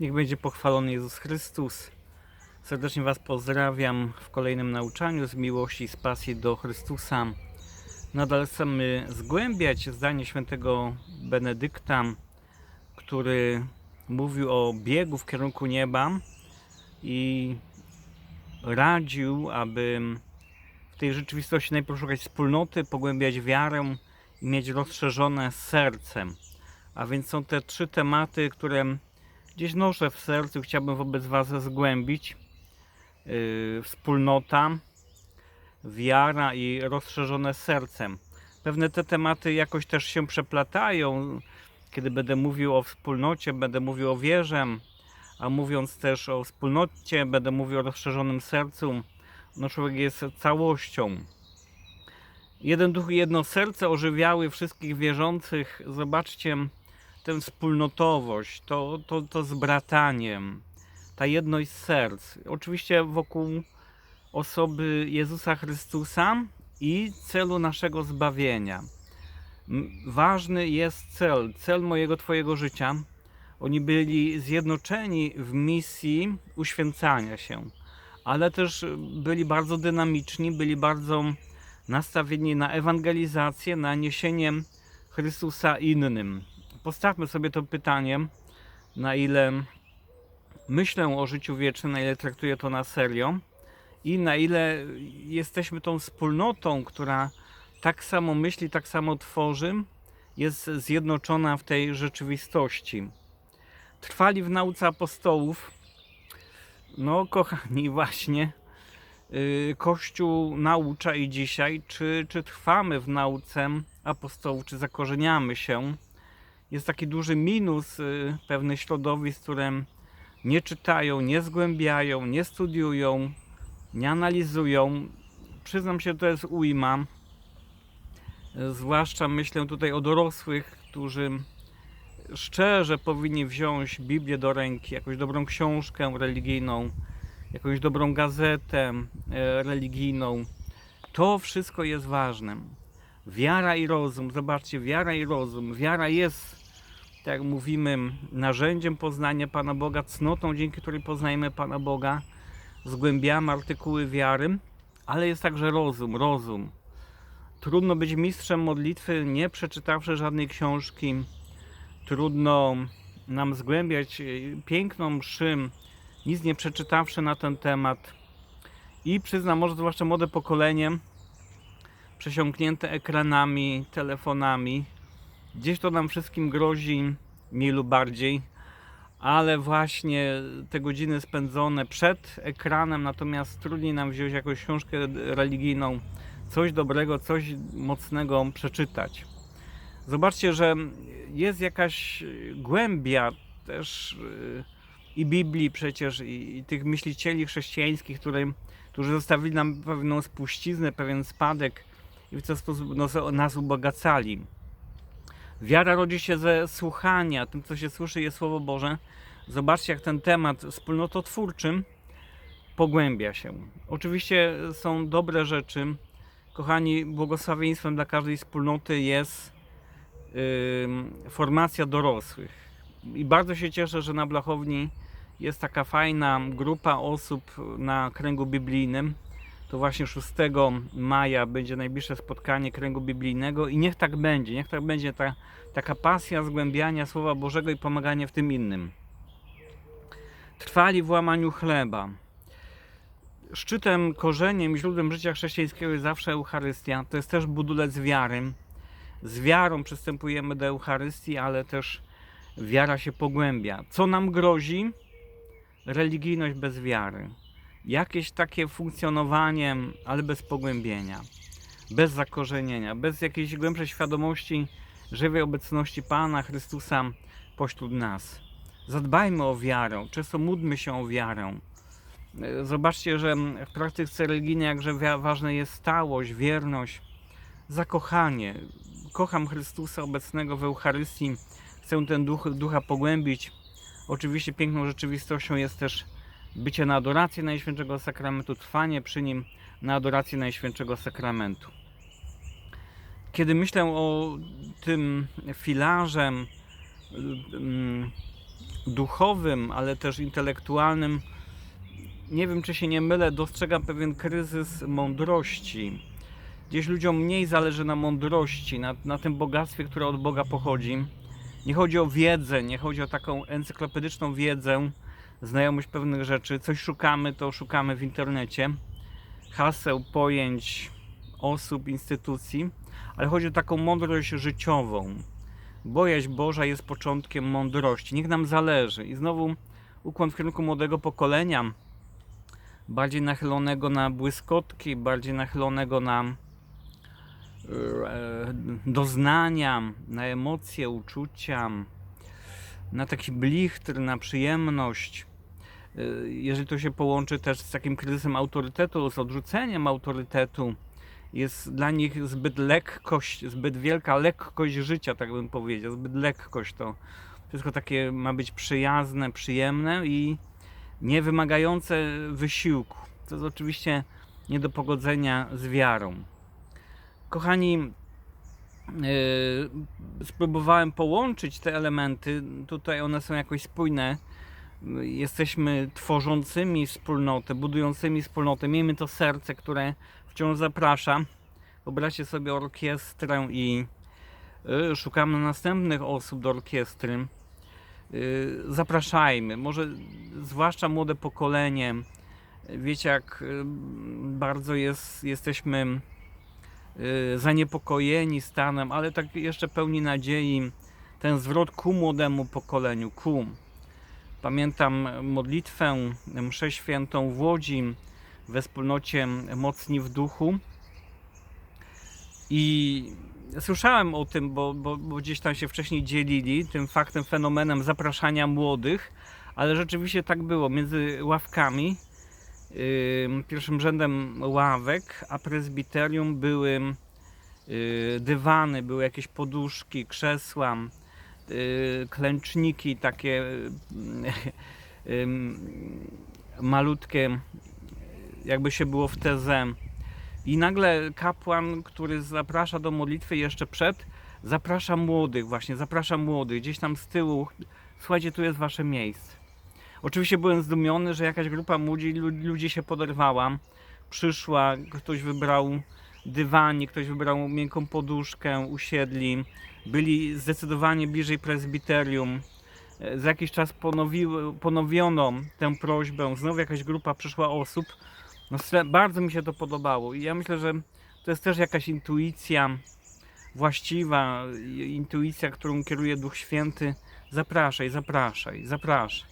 Niech będzie pochwalony Jezus Chrystus. Serdecznie Was pozdrawiam w kolejnym nauczaniu z miłości i z pasji do Chrystusa. Nadal chcemy zgłębiać zdanie świętego Benedykta, który mówił o biegu w kierunku nieba i radził, aby w tej rzeczywistości najpierw szukać wspólnoty, pogłębiać wiarę i mieć rozszerzone serce. A więc są te trzy tematy, które gdzieś noszę w sercu, chciałbym wobec Was zgłębić. Yy, wspólnota, wiara i rozszerzone serce. Pewne te tematy jakoś też się przeplatają. Kiedy będę mówił o wspólnocie, będę mówił o wierze, a mówiąc też o wspólnocie, będę mówił o rozszerzonym sercu. No człowiek jest całością. Jeden duch i jedno serce ożywiały wszystkich wierzących. Zobaczcie tę wspólnotowość, to, to, to z ta jedność serc. Oczywiście wokół osoby Jezusa Chrystusa i celu naszego zbawienia. Ważny jest cel, cel mojego Twojego życia. Oni byli zjednoczeni w misji uświęcania się, ale też byli bardzo dynamiczni, byli bardzo nastawieni na ewangelizację, na niesienie Chrystusa innym. Postawmy sobie to pytanie, na ile myślę o życiu wiecznym, na ile traktuję to na serio i na ile jesteśmy tą wspólnotą, która tak samo myśli, tak samo tworzy, jest zjednoczona w tej rzeczywistości. Trwali w nauce apostołów. No, kochani, właśnie yy, Kościół naucza i dzisiaj, czy, czy trwamy w nauce apostołów, czy zakorzeniamy się. Jest taki duży minus y, pewnych środowisk, które nie czytają, nie zgłębiają, nie studiują, nie analizują. Przyznam się, to jest ujma. Zwłaszcza myślę tutaj o dorosłych, którzy szczerze powinni wziąć Biblię do ręki, jakąś dobrą książkę religijną, jakąś dobrą gazetę e, religijną. To wszystko jest ważne. Wiara i rozum, zobaczcie, wiara i rozum. Wiara jest, tak jak mówimy, narzędziem poznania Pana Boga, cnotą, dzięki której poznajemy Pana Boga, zgłębiamy artykuły wiary, ale jest także rozum, rozum. Trudno być mistrzem modlitwy, nie przeczytawszy żadnej książki. Trudno nam zgłębiać e, piękną mszy, nic nie przeczytawszy na ten temat. I przyznam, może zwłaszcza młode pokolenie, przesiąknięte ekranami, telefonami. Gdzieś to nam wszystkim grozi, mniej lub bardziej, ale właśnie te godziny spędzone przed ekranem, natomiast trudniej nam wziąć jakąś książkę religijną, coś dobrego, coś mocnego przeczytać. Zobaczcie, że jest jakaś głębia też yy, i Biblii przecież, i, i tych myślicieli chrześcijańskich, które, którzy zostawili nam pewną spuściznę, pewien spadek i w ten sposób nas, nas ubogacali. Wiara rodzi się ze słuchania, tym co się słyszy jest Słowo Boże. Zobaczcie jak ten temat wspólnototwórczym pogłębia się. Oczywiście są dobre rzeczy. Kochani, błogosławieństwem dla każdej wspólnoty jest yy, formacja dorosłych. I bardzo się cieszę, że na Blachowni jest taka fajna grupa osób na kręgu biblijnym. To właśnie 6 maja będzie najbliższe spotkanie kręgu biblijnego i niech tak będzie. Niech tak będzie ta, taka pasja zgłębiania Słowa Bożego i pomagania w tym innym. Trwali w łamaniu chleba. Szczytem, korzeniem, źródłem życia chrześcijańskiego jest zawsze Eucharystia. To jest też budulec wiary. Z wiarą przystępujemy do Eucharystii, ale też wiara się pogłębia. Co nam grozi? Religijność bez wiary. Jakieś takie funkcjonowanie, ale bez pogłębienia, bez zakorzenienia, bez jakiejś głębszej świadomości żywej obecności Pana Chrystusa pośród nas. Zadbajmy o wiarę, często módlmy się o wiarę. E, Zobaczcie, że w praktyce religijnej jakże ważna jest stałość, wierność, zakochanie. Kocham Chrystusa obecnego w Eucharystii, chcę ten duch, ducha pogłębić. Oczywiście piękną rzeczywistością jest też bycie na adoracji Najświętszego Sakramentu, trwanie przy nim na adoracji Najświętszego Sakramentu. Kiedy myślę o tym filarze mm, duchowym, ale też intelektualnym, nie wiem czy się nie mylę, dostrzegam pewien kryzys mądrości. Gdzieś ludziom mniej zależy na mądrości, na, na tym bogactwie, które od Boga pochodzi. Nie chodzi o wiedzę, nie chodzi o taką encyklopedyczną wiedzę, znajomość pewnych rzeczy. Coś szukamy, to szukamy w internecie. Haseł, pojęć, osób, instytucji, ale chodzi o taką mądrość życiową. Bojaźń Boża jest początkiem mądrości. Niech nam zależy. I znowu ukłon w kierunku młodego pokolenia, bardziej nachylonego na błyskotki, bardziej nachylonego na e, doznania, na emocje, uczucia, na taki blichtr, na przyjemność. E, Jeżeli to się połączy też z takim kryzysem autorytetu, z odrzuceniem autorytetu, jest dla nich zbyt lekkość, zbyt wielka lekkość życia, tak bym powiedział, zbyt lekkość to wszystko takie ma być przyjazne, przyjemne i nie wymagające wysiłku. To jest oczywiście nie do pogodzenia z wiarą. Kochani, yy, spróbowałem połączyć te elementy. Tutaj one są jakoś spójne. Jesteśmy tworzącymi wspólnotę, budującymi wspólnotę. Miejmy to serce, które wciąż zaprasza. Wyobraźcie sobie orkiestrę i yy, szukamy następnych osób do orkiestry. Yy, zapraszajmy, może zwłaszcza młode pokolenie. Wiecie, jak yy, bardzo jest, jesteśmy zaniepokojeni stanem, ale tak jeszcze pełni nadziei ten zwrot ku młodemu pokoleniu, ku. Pamiętam modlitwę, mszę świętą w Łodzi we wspólnocie Mocni w Duchu. I słyszałem o tym, bo, bo, bo gdzieś tam się wcześniej dzielili tym faktem, fenomenem zapraszania młodych, ale rzeczywiście tak było między ławkami, yy, pierwszym rzędem ławek, a prezbiterium były yy, dywany, były jakieś poduszki, krzesła, klęczniki takie yy, malutkie, jakby się było w tezę. I nagle kapłan, który zaprasza do modlitwy jeszcze przed, zaprasza młodych, właśnie zaprasza młodych, gdzieś tam z tyłu. Słuchajcie, tu jest wasze miejsce. Oczywiście byłem zdumiony, że jakaś grupa młodzi lu- ludzi się poderwała. Przyszła, ktoś wybrał dywanik, ktoś wybrał miękką poduszkę, usiedli. Byli zdecydowanie bliżej prezbiterium. E, Za jakiś czas ponowiły, ponowiono tę prośbę. Znowu jakaś grupa przyszła osób. No, bardzo mi się to podobało i ja myślę, że to jest też jakaś intuicja właściwa, intuicja, którą kieruje Duch Święty. Zapraszaj, zapraszaj, zapraszaj.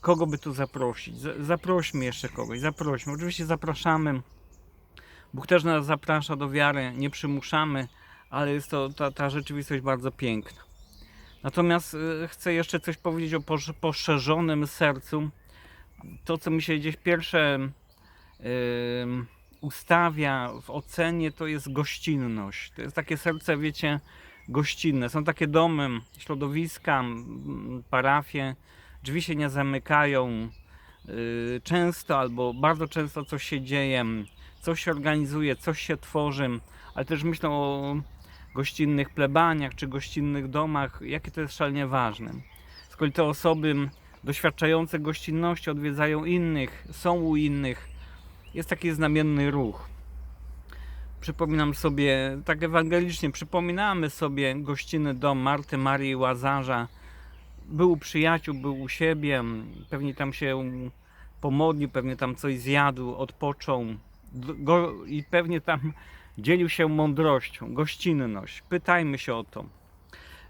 Kogo by tu zaprosić? Zaprośmy jeszcze kogoś, zaprośmy. Oczywiście zapraszamy. Bóg też nas zaprasza do wiary, nie przymuszamy, ale jest to ta, ta rzeczywistość bardzo piękna. Natomiast y, chcę jeszcze coś powiedzieć o posz- poszerzonym sercu. To, co mi się gdzieś pierwsze ym, ustawia w ocenie, to jest gościnność. To jest takie serce, wiecie, gościnne. Są takie domy, środowiska, parafie, drzwi się nie zamykają. Yy, często albo bardzo często coś się dzieje, coś się organizuje, coś się tworzy, ale też myślę o gościnnych plebaniach czy gościnnych domach, jakie to jest szalenie ważne. Kolei te osoby doświadczające gościnności odwiedzają innych, są u innych, jest taki znamienny ruch. Przypominam sobie, tak ewangelicznie, przypominamy sobie gościnny dom Marty, Marii i Łazarza. Był u przyjaciół, był u siebie, pewnie tam się pomodlił, pewnie tam coś zjadł, odpoczął go, i pewnie tam dzielił się mądrością, gościnność. Pytajmy się o to.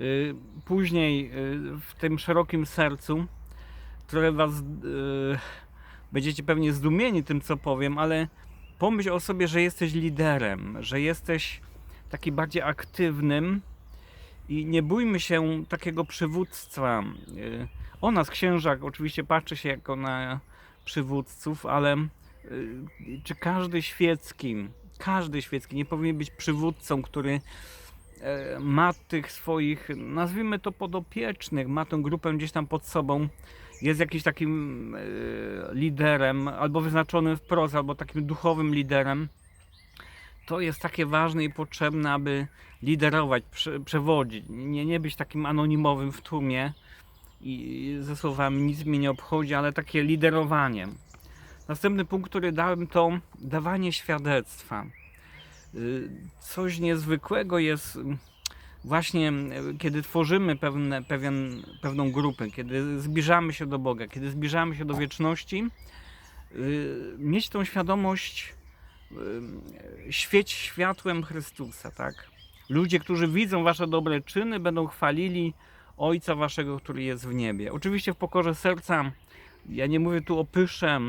Y, Później y, w tym szerokim sercu, które was y, będziecie pewnie zdumieni tym, co powiem, ale pomyśl o sobie, że jesteś liderem, że jesteś taki bardziej aktywnym i nie bójmy się takiego przywództwa. O nas, księżak, oczywiście patrzy się jako na przywódców, ale czy każdy świecki, każdy świecki nie powinien być przywódcą, który e, ma tych swoich, nazwijmy to podopiecznych, ma tę grupę gdzieś tam pod sobą, jest jakimś takim e, liderem, albo wyznaczonym wprost, albo takim duchowym liderem, to jest takie ważne i potrzebne, aby liderować, prze, przewodzić, nie, nie być takim anonimowym w tłumie i ze słowami nic mnie nie obchodzi, ale takie liderowanie. Następny punkt, który dałem, to dawanie świadectwa. Y, Coś niezwykłego jest mm, właśnie, y, kiedy tworzymy pewne, pewien, pewną grupę, kiedy zbliżamy się do Boga, kiedy zbliżamy się do wieczności, y, mieć tą świadomość, y, świeć światłem Chrystusa, tak? Ludzie, którzy widzą wasze dobre czyny, będą chwalili Ojca waszego, który jest w niebie. Oczywiście w pokorze serca, ja nie mówię tu o pysze,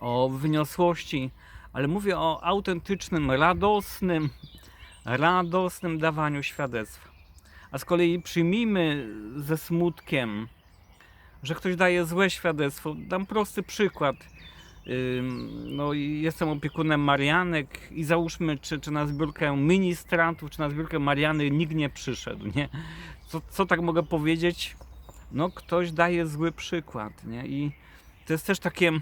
o wyniosłości, ale mówię o autentycznym, radosnym, radosnym dawaniu świadectwa. A z kolei przyjmijmy ze smutkiem, że ktoś daje złe świadectwo. Dam prosty przykład. No, jestem opiekunem Marianek i załóżmy, czy, czy na zbiórkę ministrantów, czy na zbiórkę Mariany nikt nie przyszedł, nie? Co, co tak mogę powiedzieć? No, ktoś daje zły przykład, nie? I to jest też takie,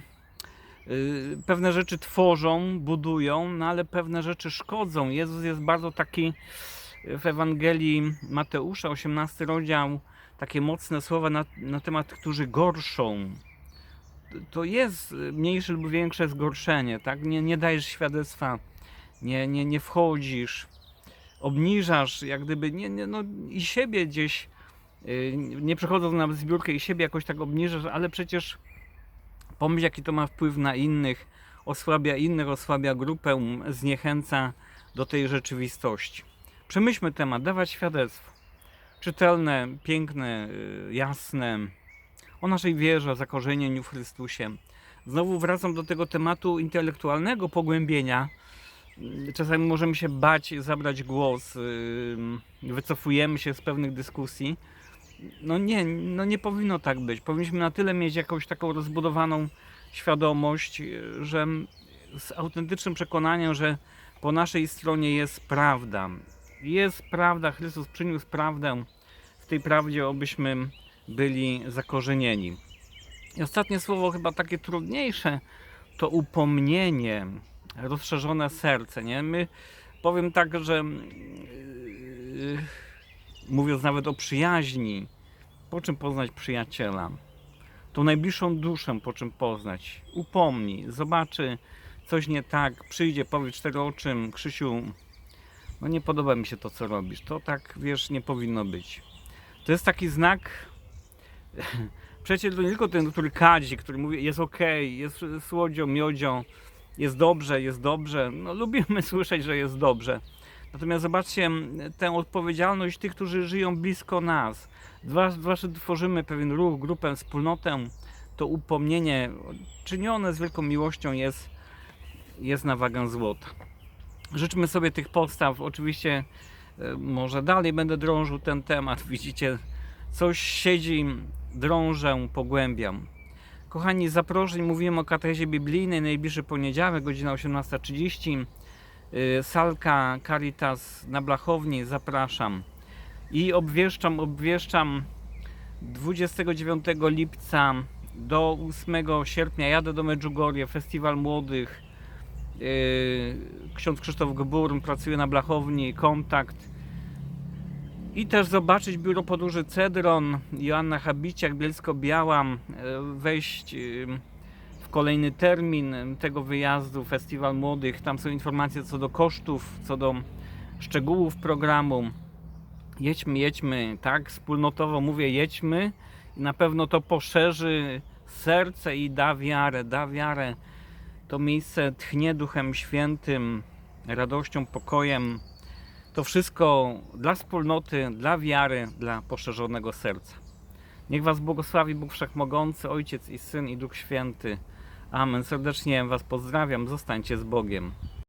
pewne rzeczy tworzą, budują, no ale pewne rzeczy szkodzą. Jezus jest bardzo taki w Ewangelii Mateusza, 18 rozdział, takie mocne słowa na, na temat, którzy gorszą. To jest mniejsze lub większe zgorszenie, tak? Nie, nie dajesz świadectwa, nie, nie, nie wchodzisz, obniżasz, jak gdyby, nie, nie, no i siebie gdzieś, y, nie przechodząc na zbiórkę i siebie jakoś tak obniżasz, ale przecież pomyśl jaki to ma wpływ na innych, osłabia innych, osłabia grupę, zniechęca do tej rzeczywistości. Przemyślmy temat, dawać świadectwo. Czytelne, piękne, y, jasne, o naszej wierze, zakorzenieniu w Chrystusie. Znowu wracam do tego tematu intelektualnego pogłębienia. Y, Czasami możemy się bać zabrać głos, y, wycofujemy się z pewnych dyskusji. No nie, no nie powinno tak być. Powinniśmy na tyle mieć jakąś taką rozbudowaną świadomość, y, że z autentycznym przekonaniem, że po naszej stronie jest prawda. Jest prawda, Chrystus przyniósł prawdę. W tej prawdzie obyśmy byli zakorzenieni. I ostatnie słowo, chyba takie trudniejsze, to upomnienie, rozszerzone serce. Nie? My powiem tak, że yy, mówiąc nawet o przyjaźni, po czym poznać przyjaciela? Tą najbliższą duszę, po czym poznać? Upomni, zobaczy coś nie tak, przyjdzie, powie cztery oczym, Krzysiu, no nie podoba mi się to, co robisz. To tak, wiesz, nie powinno być. To jest taki znak. Przecież to nie tylko ten, który kadzi, który mówi, jest ok, jest słodzią, miodzią, jest dobrze, jest dobrze. No, lubimy słyszeć, że jest dobrze. Natomiast zobaczcie tę odpowiedzialność tych, którzy żyją blisko nas. Zwłasz- Zwłaszcza tworzymy pewien ruch, grupę, wspólnotę, to upomnienie czynione z wielką miłością jest, jest na wagę złota. Życzmy sobie tych podstaw. Oczywiście e, może dalej będę drążył ten temat. Widzicie, coś siedzi, drążę, pogłębiam. Kochani, zaproszeń mówiłem o katechezie biblijnej, najbliższy poniedziałek, godzina 18.30. Y, Salka Caritas na Blachowni, zapraszam. I obwieszczam, obwieszczam 29 lipca do 8 sierpnia jadę do Medjugorje, Festiwal Młodych. Yy, Ksiądz Krzysztof Gburn pracuje na Blachowni, kontakt. I też zobaczyć biuro podróży Cedron, Joanna Habiciak, Bielsko-Biała, yy, wejść kolejny termin tego wyjazdu, Festiwal Młodych. Tam są informacje co do kosztów, co do szczegółów programu. Jedźmy, jedźmy, tak, wspólnotowo mówię, jedźmy i na pewno to poszerzy serce i da wiarę, da wiarę. To miejsce tchnie Duchem Świętym, radością, pokojem. To wszystko dla wspólnoty, dla wiary, dla poszerzonego serca. Niech Was błogosławi Bóg Wszechmogący, Ojciec i Syn i Duch Święty. Amen. Serdecznie Was pozdrawiam. Zostańcie z Bogiem.